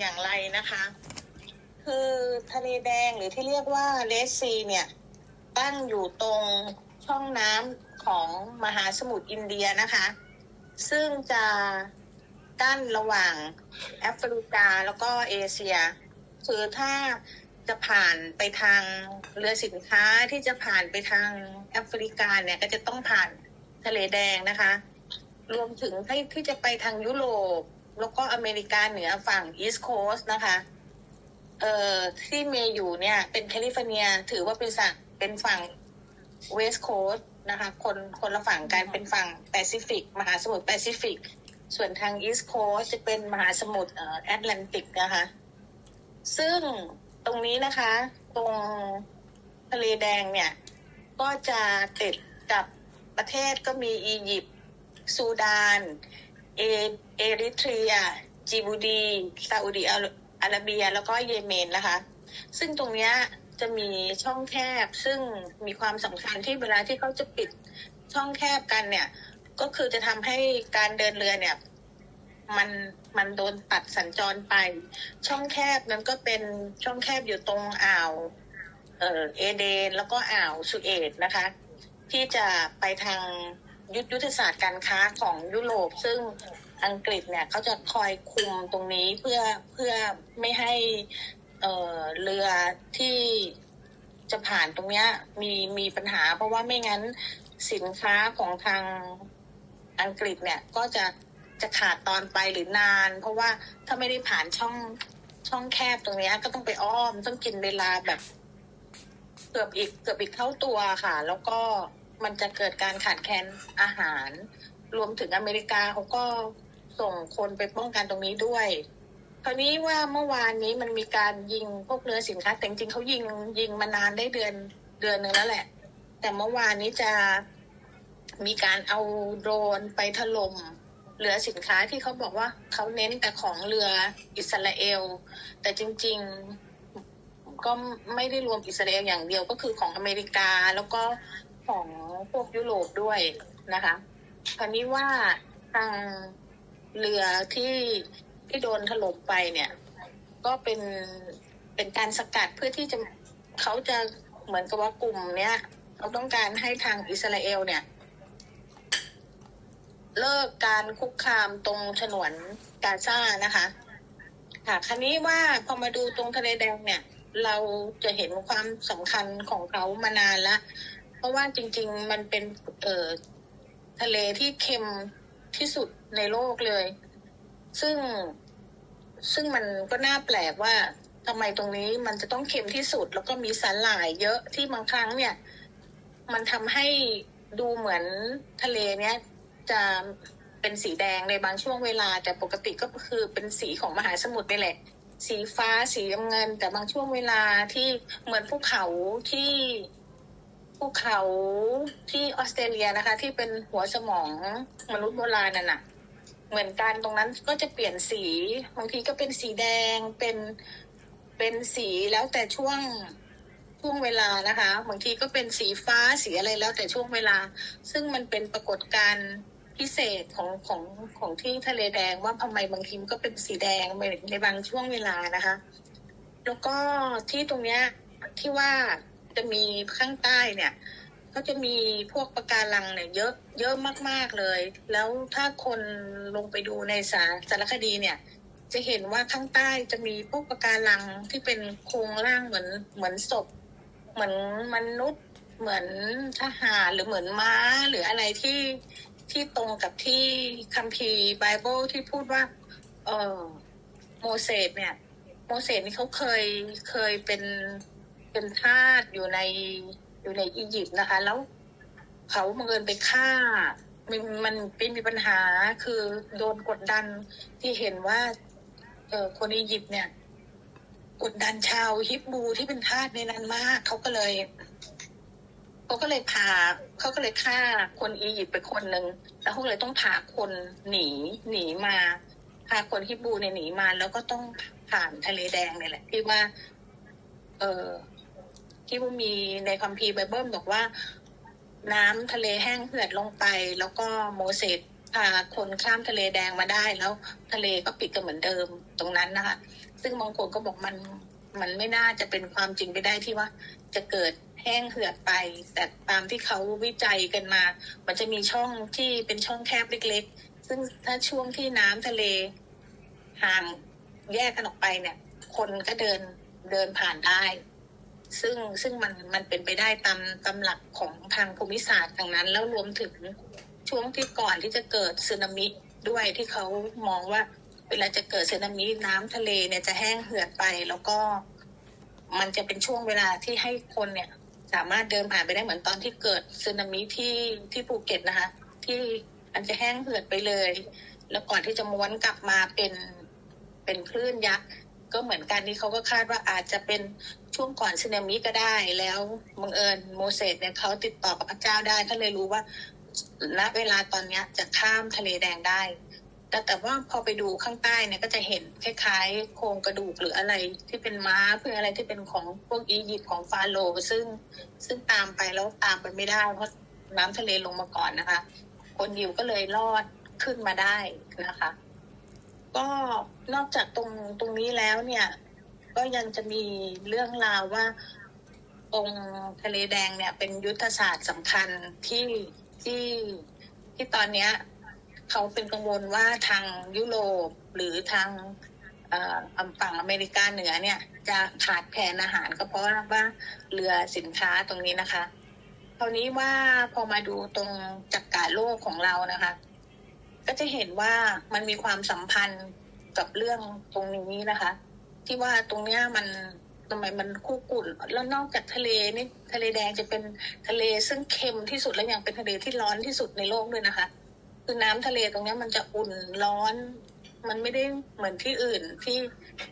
อย่างไรนะคะ คือทะเลแดงหรือที่เรียกว่าเลสซีเนี่ย ตั้งอยู่ตรงช่องน้ำของมหาสมุทรอินเดียนะคะ ซึ่งจะกั้นระหว่างแอฟริกาแล้วก็เอเชีย คือถ้าจะผ่านไปทางเรือสินค้าที่จะผ่านไปทางแอฟริกาเนี่ยก็จะต้องผ่านทะเลแดงนะคะ รวมถึงที่ที่จะไปทางยุโรป แล้วก็อเมริกาเหนือฝั่งอีสต์โคสต์นะคะเอ่อที่เมย์อยู่เนี่ย เป็นแคลิฟอร์เนีย ถือว่าเป็นฝั่งเป็นฝั่งเวสต์โคสต์นะคะ คนคนละฝั่งกันเป็นฝั่งแปซิฟิกมหาสมุทรแปซิฟิก ส่วนทางอีสต์โคสต์จะเป็นมหาสมุทรแอตแลนติกนะคะ ซึ่งตรงนี้นะคะ ตรงทะเลแดงเนี่ย ก็จะติดกับประเทศก็มีอียิปต์ซูดาน เอเอริเทรีย จิบูดีซาอุดิอาระเบีย แล้วก็เยเมนนะคะ ซึ่งตรงเนี้ยจะมีช่องแคบซึ่งมีความสำคัญที่เวลาที่เขาจะปิดช่องแคบกันเนี่ย ก็คือจะทำให้การเดินเรือเนี่ยมันมันโดนตัดสัญจรไป ช่องแคบนั้นก็เป็นช่องแคบอยู่ตรงอ่าวเอเอเดน แล้วก็อ่าวสุเอตนะคะ ที่จะไปทาง ยุทธศาสตร์การค้าของยุโรป ซึ่งอังกฤษเนี่ยเขาจะคอยคุมตรงนี้เพื่อเพื่อไม่ให้เเรือที่จะผ่านตรงเนี้ยมีมีปัญหา เพราะว่าไม่งั้นสินค้าของทางอังกฤษเนี่ยก็จะจะขาดตอนไปหรือนาน เพราะว่าถ้าไม่ได้ผ่านช่องช่องแคบตรงเนี้ยก็ต้องไปอ้อมต้องกินเวลาแบบ เกือบอีกเกือบอีกเท่าตัวค่ะ แล้วก็ มันจะเกิดการขาดแคลนอาหาร รวมถึงอเมริกาเขาก็ส่งคนไปป้องกันตรงนี้ด้วยคราวนี้ว่าเมื่อวานนี้มันมีการยิงพวกเรือสินค้า แต่จริงเขายิงยิงมานานได้เดือนเดือนหนึ่งแล้วแหละ แต่เมื่อวานนี้จะมีการเอาโดรนไปถล่มเรือสินค้าที่เขาบอกว่าเขาเน้นแต่ของเรืออิสราเอล แต่จริง ๆก็ไม่ได้รวมอิสราเอลอย่างเดียวก็คือของอเมริกา แล้วก็ ของพวกยุโรปด้วยนะคะคราวนี้ว่าทางเรือที่ที่โดนถล่มไปเนี่ย ก็เป็นเป็นการสกัดเพื่อที่จะเขาจะเหมือนกับว่ากลุ่มเนี้ยเขาต้องการให้ทางอิสราเอลเนี่ย เลิกการคุกคามตรงฉนวนกาซานะคะ ค่ะคราวนี้ว่าพอมาดูตรงทะเลแดงเนี่ย เราจะเห็นความสำคัญของเขามานานแล้ว เพราะว่าจริง ๆ มันเป็นเอ่อทะเลที่เค็มที่สุดในโลกเลย ซึ่งซึ่งมันก็น่าแปลกว่าทำไมตรงนี้มันจะต้องเค็มที่สุด แล้วก็มีสาหร่ายเยอะที่บางครั้งเนี่ย มันทำให้ดูเหมือนทะเลเนี้ยจะเป็นสีแดงในบางช่วงเวลา แต่ปกติก็คือเป็นสีของมหาสมุทรนี่แหละ สีฟ้าสีน้ำเงิน แต่บางช่วงเวลาที่เหมือนภูเขาที่ ภูเขาที่ออสเตรเลียนะคะ ที่เป็นหัวสมองมนุษย์โบราณนั่นน่ะ เหมือนกันตรงนั้นก็จะเปลี่ยนสีบางทีก็เป็นสีแดงเป็นเป็นสีแล้วแต่ช่วงช่วงเวลานะคะบางทีก็เป็นสีฟ้าสีอะไรแล้วแต่ช่วงเวลา ซึ่งมันเป็นปรากฏการณ์พิเศษของของของที่ทะเลแดงว่าทำไมบางทีมันก็เป็นสีแดงในบางช่วงเวลานะคะ แล้วก็ที่ตรงเนี้ยที่ว่า จะมีข้างใต้เนี่ยเขาจะมีพวกปะการังเนี่ยเยอะเยอะมากๆเลย แล้วถ้าคนลงไปดูในสารสารคดีเนี่ย จะเห็นว่าข้างใต้จะมีพวกปะการังที่เป็นโครงร่างเหมือนเหมือนศพ เหมือนมนุษย์ เหมือนทหารหรือเหมือนม้าหรืออะไรที่ที่ตรงกับที่คัมภีร์ไบเบิลที่พูดว่า เออโมเสสเนี่ย โมเสสนี่เขาเคยเคยเป็น เป็นทาสอยู่ในอยู่ในอียิปต์นะคะ แล้วเขาบังเอิญไปฆ่า มันมันเป็นมีปัญหาคือโดนกดดันที่เห็นว่าเออคนอียิปต์เนี่ย กดดันชาวฮิบรูที่เป็นทาสในนั้นมากเขาก็เลยเขาก็เลยพาเขาก็เลยฆ่าคนอียิปต์ไปคนหนึ่งแล้วเขาเลยต้องพาคนหนีหนีมาพาคนฮิบรูเนี่ยหนีมา แล้วก็ต้องผ่านทะเลแดงเนี่ยแหละที่ว่า เออ ที่ว่ามีในคัมภีร์ไบเบิลบอกว่า น้ำทะเลแห้งเหือดลงไป แล้วก็โมเสสพาคนข้ามทะเลแดงมาได้ แล้วทะเลก็ปิดกันเหมือนเดิมตรงนั้นนะคะซึ่งบางคนก็บอกมันมันไม่น่าจะเป็นความจริงไปได้ที่ว่า จะเกิดแห้งเหือดไป แต่ตามที่เขาวิจัยกันมา มันจะมีช่องที่เป็นช่องแคบเล็กๆ ซึ่งถ้าช่วงที่น้ำทะเลห่างแยกกันออกไปเนี่ย คนก็เดินเดินผ่านได้ ซึ่งซึ่งมันมันเป็นไปได้ตามตามหลักของทางภูมิศาสตร์ทางนั้น แล้วรวมถึงช่วงที่ก่อนที่จะเกิดสึนามิด้วยที่เขามองว่า เวลาจะเกิดสึนามิน้ำทะเลเนี่ยจะแห้งเหือดไป แล้วก็มันจะเป็นช่วงเวลาที่ให้คนเนี่ย สามารถเดินผ่านไปได้เหมือนตอนที่เกิดสึนามิที่ที่ภูเก็ตนะคะ ที่มันจะแห้งเหือดไปเลย แล้วก่อนที่จะม้วนกลับมาเป็นเป็นคลื่นยักษ์ก็เหมือนกันที่เขาก็คาดว่าอาจจะเป็น ช่วงก่อนสึนามิก็ได้แล้วบังเอิญโมเสสเนี่ยเขาติดต่อกับพระเจ้าได้เขาเลยรู้ว่าณเวลาตอนเนี้ยจะข้ามทะเลแดงได้ แต่แต่ว่าพอไปดูข้างใต้เนี่ยก็จะเห็นคล้ายๆ โครงกระดูกหรืออะไรที่เป็นม้าเพื่ออะไรที่เป็นของพวกอียิปต์ของฟาโรห์ซึ่งซึ่งตามไปแล้วตามไปไม่ได้เพราะน้ำทะเลลงมาก่อนนะคะ คนยิวก็เลยรอดขึ้นมาได้นะคะ ก็นอกจากตรงตรงนี้แล้วเนี่ย ก็ยังจะมีเรื่องราวว่า องค์ทะเลแดงเนี่ย เป็นยุทธศาสตร์สำคัญที่ที่ที่ตอนเนี้ยเขาเป็นกังวลว่าทางยุโรปหรือทางฝั่งอเมริกาเหนือเนี่ย จะขาดแคลนอาหารก็เพราะว่าเรือสินค้าตรงนี้นะคะคราวนี้ว่าพอมาดูตรงจักรกาโลกของเรานะคะ ก็จะเห็นว่ามันมีความสัมพันธ์กับเรื่องตรงนี้นะคะ ที่ว่าตรงเนี้ยมันทำไมมันคู่กุ่นแล้วนอกจากทะเลนี่ทะเลแดงจะเป็นทะเลซึ่งเค็มที่สุดและยังเป็นทะเลที่ร้อนที่สุดในโลกด้วยนะคะ คือน้ำทะเลตรงนี้มันจะอุ่นร้อน มันไม่ได้เหมือนที่อื่นที่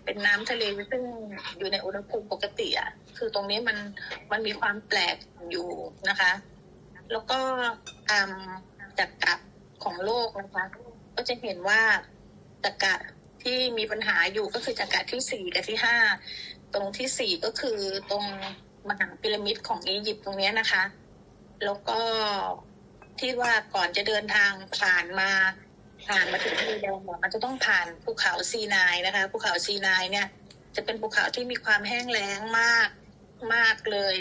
เป็นน้ำทะเลซึ่งอยู่ในอุณหภูมิปกติอะคือตรงนี้มันมันมีความแปลกอยู่นะคะ แล้วก็ตามจักระของโลกนะคะ ก็จะเห็นว่าจักระ ที่มีปัญหาอยู่ก็คือจักระที่สี่กับที่ห้าตรงที่สี่ก็คือตรงมหาพีระมิดของอียิปต์ตรงนี้นะคะ แล้วก็ที่ว่าก่อนจะเดินทางผ่านมาผ่านมาถึงทะเลแดงเนี่ยมันจะต้องผ่านภูเขาซีนายนะคะภูเขาซีนายเนี่ย จะเป็นภูเขาที่มีความแห้งแล้งมากมากเลย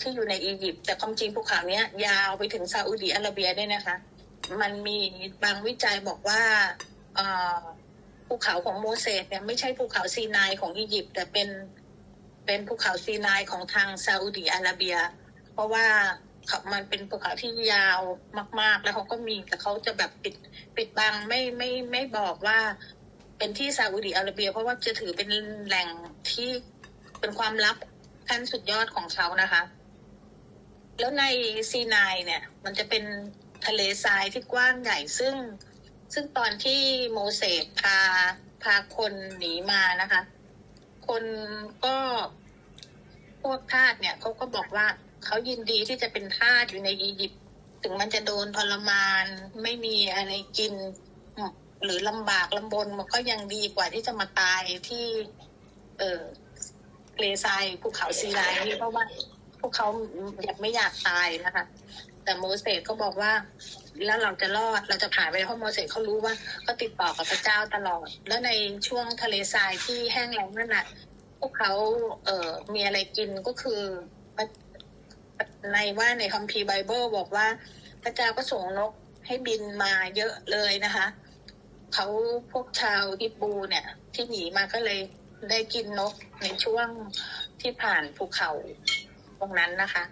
ที่อยู่ในอียิปต์แต่ความจริงภูเขาเนี้ย ยาวไปถึงซาอุดิอาระเบียด้วยนะคะ มันมีบางวิจัยบอกว่าเอ่อ ภูเขาของโมเสสเนี่ยไม่ใช่ภูเขาซีนายของอียิปต์แต่เป็นเป็นภูเขาซีนายของทางซาอุดิอาระเบีย เพราะว่าเขามันเป็นภูเขาที่ยาวมาก ๆ แล้วเขาก็มีแต่เขาจะแบบปิดปิดบังไม่ไม่ไม่บอกว่าเป็นที่ซาอุดิอาระเบีย เพราะว่าจะถือเป็นแหล่งที่เป็นความลับขั้นสุดยอดของเขานะคะ แล้วในซีนายเนี่ย มันจะเป็นทะเลทรายที่กว้างใหญ่ซึ่ง ซึ่งตอนที่โมเสสพาพาคนหนีมานะคะ คนก็พวกทาสเนี่ยเขาก็บอกว่าเขายินดีที่จะเป็นทาสอยู่ในอียิปต์ถึงมันจะโดนทรมาน ไม่มีอะไรกิน หรือลำบากลำบนมันก็ยังดีกว่าที่จะมาตายที่ เออเกรซายภูเขาซีไลนี่เพราะว่าพวกเขาอยากไม่อยากตายนะคะ แต่โมเสสก็บอกว่า แล้วเราจะรอดเราจะผ่านไปเพราะโมเสสเขารู้ว่าเขาติดต่อกับพระเจ้าตลอด แล้วในช่วงทะเลทรายที่แห้งแล้งนั่นน่ะพวกเขาเอ่อมีอะไรกินก็คือในว่าในคัมภีร์ไบเบิลบอกว่า พระเจ้าก็ส่งนกให้บินมาเยอะเลยนะคะเขาพวกชาวฮิบูเนี่ย ที่หนีมาก็เลยได้กินนกในช่วงที่ผ่านภูเขาตรงนั้นนะคะ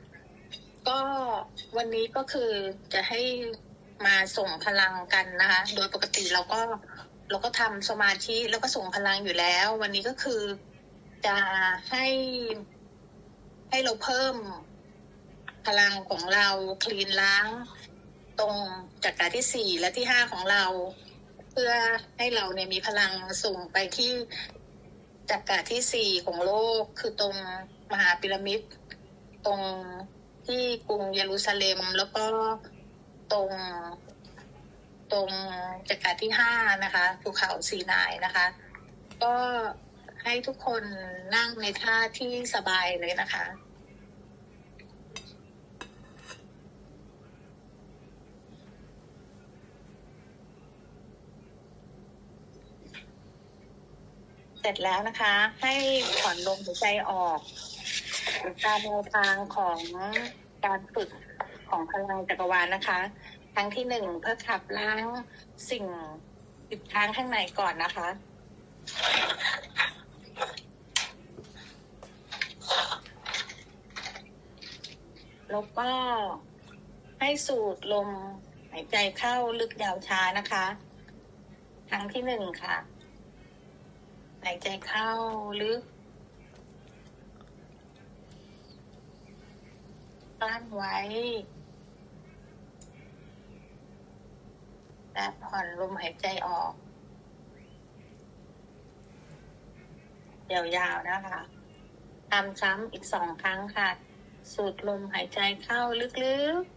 ก็วันนี้ก็คือจะให้มาส่งพลังกันนะคะ โดยปกติเราก็เราก็ทำสมาธิแล้วก็ส่งพลังอยู่แล้ว วันนี้ก็คือจะให้ให้เราเพิ่มพลังของเราคลีนล้าง ตรงจักรที่สี่และที่ห้าของเรา เพื่อให้เราเนี่ยมีพลังส่งไปที่จักรที่สี่ของโลกคือตรงมหาพีระมิด ตรง ที่กรุงเยรูซาเล็ม แล้วก็ตรงตรงจักระที่ห้านะคะภูเขาซีนายนะคะ ก็ให้ทุกคนนั่งในท่าที่สบายเลยนะคะจร็จแล้วนะคะ ให้ผ่อนลมหายใจออก ตามแนวทางของการฝึกของพลังจักรวาลนะคะ ครั้งที่หนึ่งเพื่อขับล้างสิ่งติดค้างข้างในก่อนนะคะ แล้วก็ให้สูดลมหายใจเข้าลึกยาวช้านะคะ ครั้งที่หนึ่งค่ะ หายใจเข้าลึก กลั้นไว้ และผ่อนลมหายใจออกยาวๆนะคะทำซ้ำอีกสองครั้งค่ะ สูดลมหายใจเข้าลึกๆ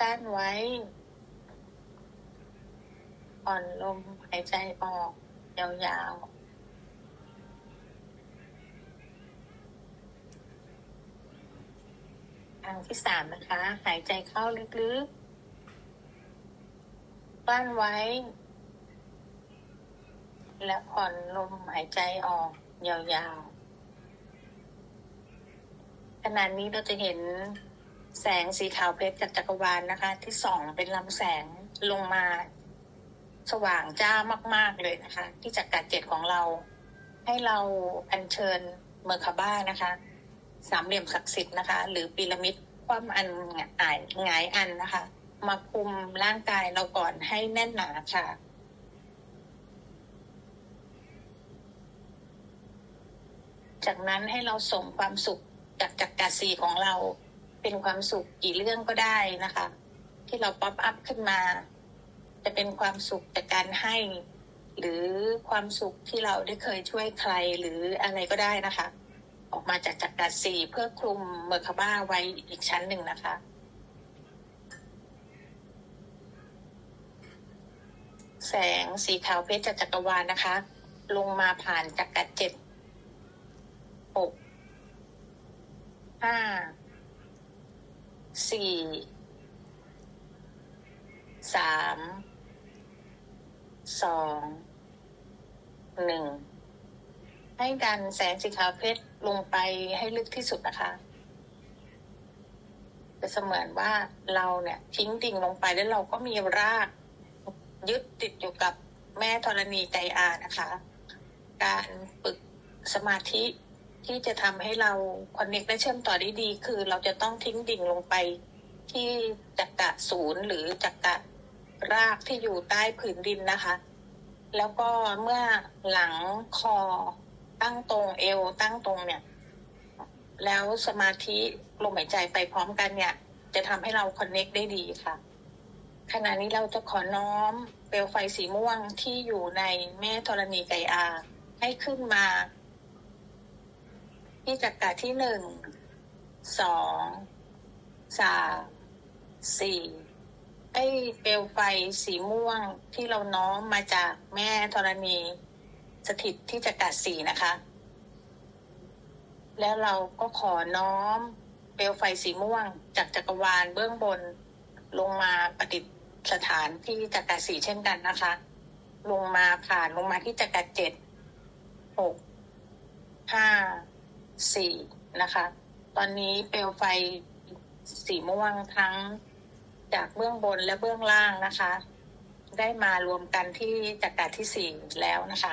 ต้านไว้ผ่อนลมหายใจออก ยาวๆ ครั้งที่สามนะคะ หายใจเข้าลึกๆกลั้นไว้ และผ่อนลมหายใจออกยาวๆขณะนี้เราจะเห็นแสงสีขาวเพชรจากจักรวาลนะคะ ที่ส่องเป็นลำแสงลงมาสว่างจ้ามาก ๆเลยนะคะ ที่จักรเจ็ดของเรา ให้เราอัญเชิญเมอร์คาบ้านะคะ สามเหลี่ยมศักดิ์สิทธิ์นะคะ หรือพีระมิดความอันหงายหงายอันนะคะ มาคุมร่างกายเราก่อนให้แน่นหนาค่ะจากนั้นให้เราส่งความสุขจากจักรสีของเราเป็นความสุขกี่เรื่องก็ได้นะคะ ที่เราป๊อปอัพขึ้นมา จะเป็นความสุขจากการให้ หรือความสุขที่เราได้เคยช่วยใครหรืออะไรก็ได้นะคะ ออกมาจากจักรสีเพื่อคลุมเมอร์คาบ้าไว้อีกชั้นหนึ่งนะคะ แสงสีขาวเพชรจากจักรวาลนะคะ ลงมาผ่านจักรเจ็ดหกห้าสี่สามสองหนึ่ง ให้ดันแสงสีขาวเพชรลงไปให้ลึกที่สุดนะคะจะเสมือนว่าเราเนี่ยทิ้งดิ่งลงไปแล้วเราก็มีรากยึดติดอยู่กับแม่ธรณีใจอานะคะ การฝึกสมาธิที่จะทำให้เราคอนเนคและเชื่อมต่อได้ดี คือเราจะต้องทิ้งดิ่งลงไปที่จักระศูนย์หรือจักระรากที่อยู่ใต้ผืนดินนะคะ แล้วก็เมื่อหลังคอ ตั้งตรงเอวตั้งตรงเนี่ย แล้วสมาธิลมหายใจไปพร้อมกันเนี่ย จะทำให้เราคอนเนคได้ดีค่ะ ขณะนี้เราจะขอน้อมเปลวไฟสีม่วงที่อยู่ในแม่ธรณีไกอา ให้ขึ้นมา ที่จักรที่หนึ่งสองสามสี่ไอ้เปลวไฟสีม่วงที่เราน้อมมาจากแม่ธรณี สถิตที่จักระสีนะคะ แล้วเราก็ขอน้อมเปลวไฟสีม่วง จากจักรวาลเบื้องบน ลงมาประดิษฐานที่จักรสีเช่นกันนะคะ ลงมาผ่านลงมาที่จักรเจ็ดหกห้าสี่นะคะ ตอนนี้เปลวไฟสีม่วงทั้งจากเบื้องบนและเบื้องล่างนะคะ ได้มารวมกันที่จักรที่สี่แล้วนะคะ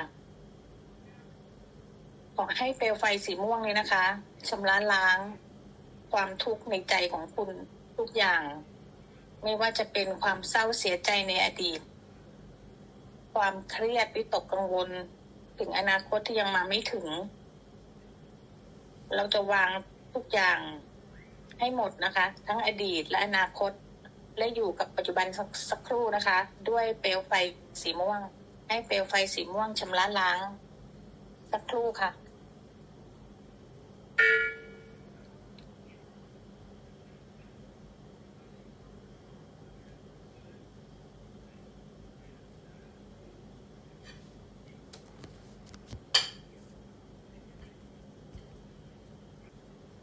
อให้เปลวไฟสีม่วงนี้นะคะชำระล้างความทุกข์ในใจของคุณทุกอย่าง ไม่ว่าจะเป็นความเศร้าเสียใจในอดีต ความเครียดวิตกกังวล ถึงอนาคตที่ยังมาไม่ถึง เราจะวางทุกอย่างให้หมดนะคะ ทั้งอดีตและอนาคต และอยู่กับปัจจุบันสักสักครู่นะคะ ด้วยเปลวไฟสีม่วง ให้เปลวไฟสีม่วงชำระล้าง สักครู่ค่ะ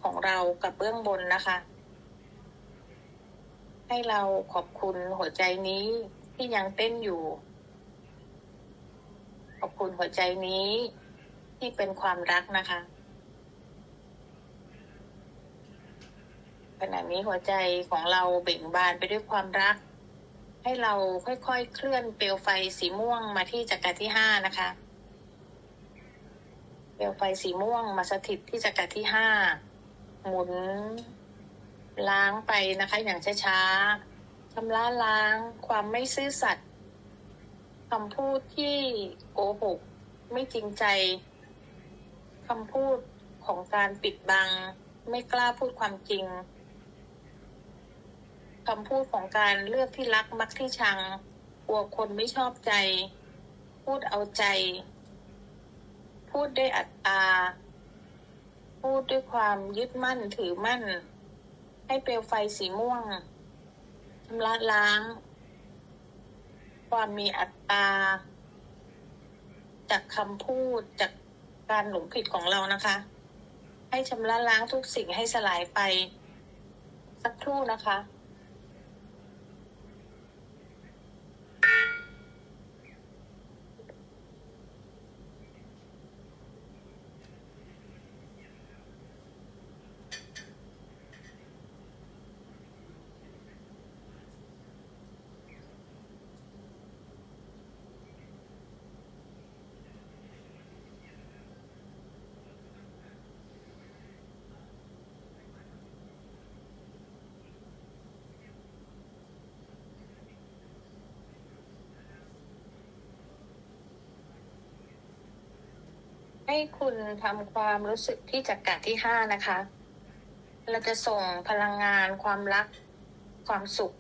ของเรากับเบื้องบนนะคะ ให้เราขอบคุณหัวใจนี้ที่ยังเต้นอยู่ ขอบคุณหัวใจนี้ที่เป็นความรักนะคะ ขณะนี้หัวใจของเราเบ่งบานไปด้วยความรัก ให้เราค่อยๆเคลื่อนเปลวไฟสีม่วงมาที่จักรที่ห้านะคะ เปลวไฟสีม่วงมาสถิตที่จักรที่ห้าหมุนล้างไปนะคะ อย่างช้าๆชำระล้างความไม่ซื่อสัตย์คำพูดที่โกหกไม่จริงใจคำพูดของการปิดบัง ไม่กล้าพูดความจริง คำพูดของการเลือกที่รักมักที่ชังกลัวคนไม่ชอบใจ พูดเอาใจ พูดด้วยอัตตา พูดด้วยความยึดมั่นถือมั่น ให้เปลวไฟสีม่วงชำระล้าง ความมีอัตตา จากคำพูดจากการหลงผิดของเรานะคะ ให้ชำระล้างทุกสิ่งให้สลายไป สักครู่นะคะ ให้คุณทำความรู้สึกที่จักระที่ห้านะคะ เราจะส่งพลังงานความรัก ความสุข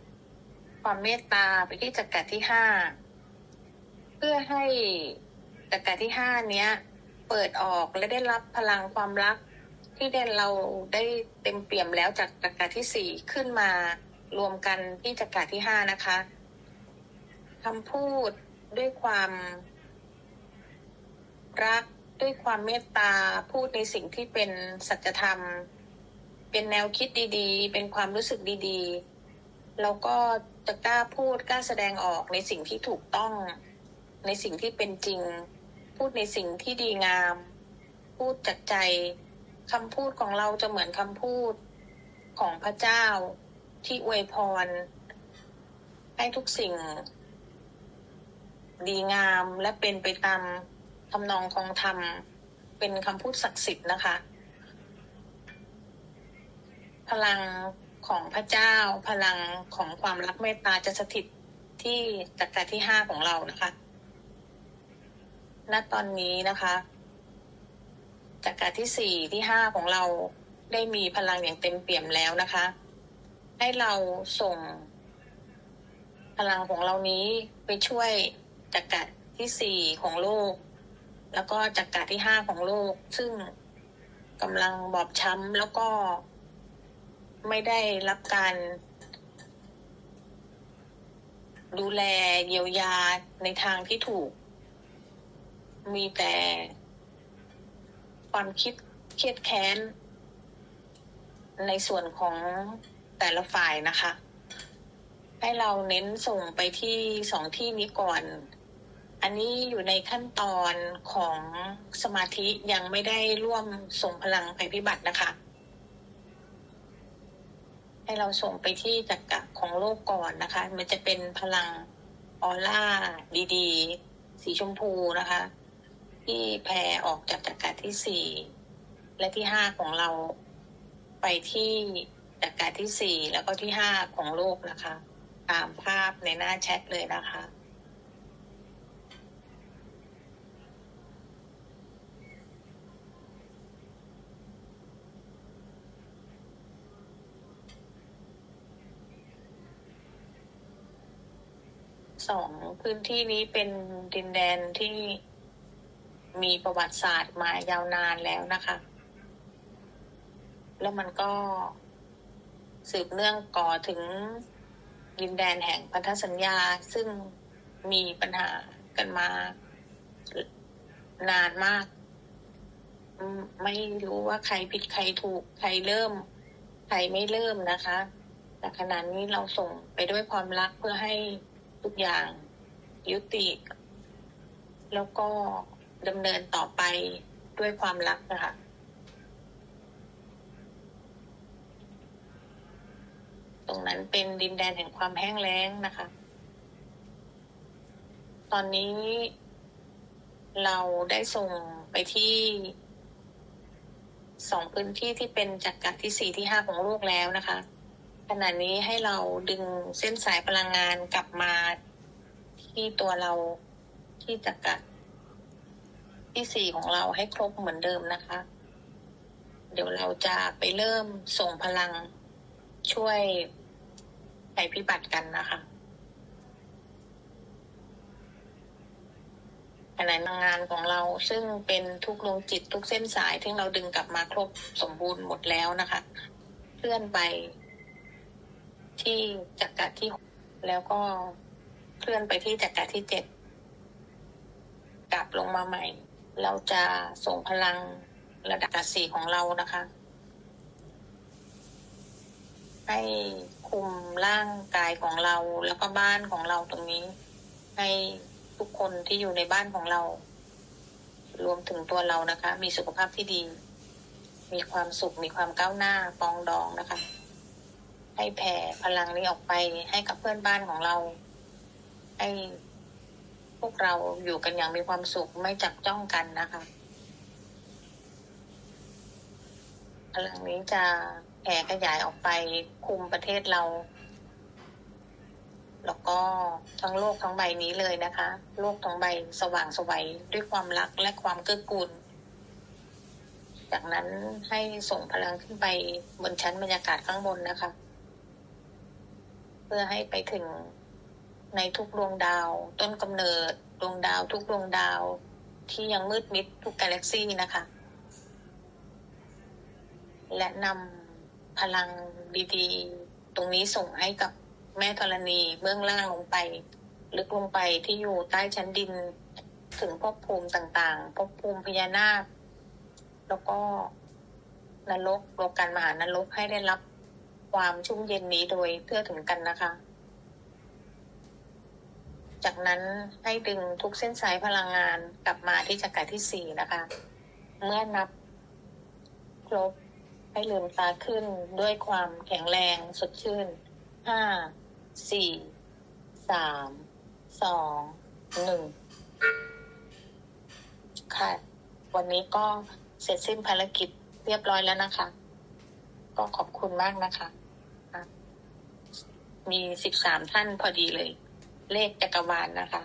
ความเมตตาไปที่จักระที่ห้าเพื่อให้จักระที่ห้าเนี้ย เปิดออกและได้รับพลังความรัก ที่ได้เราได้เต็มเปี่ยมแล้วจากจักระที่สี่ขึ้นมารวมกันที่จักระที่ห้านะคะคำพูดด้วยความรัก ด้วยความเมตตาพูดในสิ่งที่เป็นสัจธรรม เป็นแนวคิดดีๆ เป็นความรู้สึกดีๆเราก็จะกล้าพูดกล้าแสดงออกในสิ่งที่ถูกต้อง ในสิ่งที่เป็นจริง พูดในสิ่งที่ดีงาม พูดจากใจคำพูดของเราจะเหมือนคำพูดของพระเจ้าที่อวยพร ให้ทุกสิ่ง ดีงามและเป็นไปตาม ทำนองของธรรมเป็นคำพูดศักดิ์สิทธิ์นะคะ พลังของพระเจ้า พลังของความรักเมตตาจะสถิตที่จักรที่ห้าของเรานะคะณตอนนี้นะคะจักรที่สี่ที่ห้าของเราได้มีพลังอย่างเต็มเปี่ยมแล้วนะคะ ให้เราส่ง พลังของเรานี้ไปช่วยจักรที่สี่ของโลก แล้วก็จักรที่ห้าของโลก ซึ่งกำลังบอบช้ำแล้วก็ไม่ได้รับการ ดูแลเยียวยาในทางที่ถูก มีแต่ความคิดเครียดแค้น ในส่วนของแต่ละฝ่ายนะคะ ให้เราเน้นส่งไปที่สองที่นี้ก่อน อันนี้อยู่ในขั้นตอนของสมาธิยังไม่ได้ร่วมส่งพลังภัยพิบัตินะคะ ให้เราส่งไปที่จักระของโลกก่อนนะคะ มันจะเป็นพลังออร่าดีๆ สีชมพูนะคะ ที่แผ่ออกจากจักระที่สี่และที่ห้าของเราไปที่จักระที่สี่แล้วก็ที่ห้าของโลกนะคะ ตามภาพในหน้าแชทเลยนะคะ สองพื้นที่นี้เป็นดินแดนที่มีประวัติศาสตร์มายาวนานแล้วนะคะ แล้วมันก็สืบเนื่องก่อถึงดินแดนแห่งพันธสัญญา ซึ่งมีปัญหากันมานานมาก ไม่รู้ว่าใครผิดใครถูกใครเริ่ม ใครไม่เริ่มนะคะแต่ขณะนี้เราส่งไปด้วยความรักเพื่อให้ ทุกอย่างยุติ แล้วก็ดำเนินต่อไปด้วยความรักนะคะตรงนั้นเป็นดินแดนแห่งความแห้งแล้งนะคะ ตอนนี้เราได้ส่งไปที่สองพื้นที่ที่เป็นจักรที่สี่ที่ห้าของโลกแล้วนะคะ ขณะนี้ให้เราดึงเส้นสายพลังงานกลับมาที่ตัวเราที่จักรที่สี่ของเราให้ครบเหมือนเดิมนะคะ เดี๋ยวเราจะไปเริ่มส่งพลังช่วยภัยพิบัติกันนะคะขณะงานของเราซึ่งเป็นทุกดวงจิตทุกเส้นสายที่เราดึงกลับมาครบสมบูรณ์หมดแล้วนะคะ เคลื่อนไป ที่จักรที่หกแล้วก็เคลื่อนไปที่จักรที่เจ็ดกลับลงมาใหม่ เราจะส่งพลังระดับสี่ของเรานะคะ ให้คุมร่างกายของเราแล้วก็บ้านของเราตรงนี้ ให้ทุกคนที่อยู่ในบ้านของเรา รวมถึงตัวเรานะคะ มีสุขภาพที่ดี มีความสุขมีความก้าวหน้าปองดองนะคะ ให้แผ่พลังนี้ออกไปให้กับเพื่อนบ้านของเรา ให้พวกเราอยู่กันอย่างมีความสุขไม่จับจ้องกันนะคะพลังนี้จะแผ่ขยายออกไปคุมประเทศเรา แล้วก็ทั้งโลกทั้งใบนี้เลยนะคะ โลกทั้งใบสว่างสวัยด้วยความรักและความเกื้อกูลจากนั้นให้ส่งพลังขึ้นไปบนชั้นบรรยากาศข้างบนนะคะ เพื่อให้ไปถึงในทุกดวงดาว ต้นกำเนิดดวงดาว ทุกดวงดาว ที่ยังมืดมิดทุกกาแล็กซี่นะคะ และนำพลังดีๆ ตรงนี้ส่งให้กับแม่ธรณีเบื้องล่างลงไป ลึกลงไปที่อยู่ใต้ชั้นดิน ถึงภพภูมิต่างๆภพภูมิพญานาค แล้วก็นรกโลกันมหานรกให้ได้รับ ความชุ่มเย็นนี้โดยเพื่อถึงกันนะคะ จากนั้นให้ดึงทุกเส้นสายพลังงานกลับมาที่จักรที่สี่นะคะ เมื่อนับครบให้ลืมตาขึ้นด้วยความแข็งแรงสดชื่นห้าสี่สามสองหนึ่งค่ะ วันนี้ก็เสร็จสิ้นภารกิจเรียบร้อยแล้วนะคะ ก็ขอบคุณมากนะคะ มีสิบสามท่านพอดีเลย เลขจักรวาลนะคะ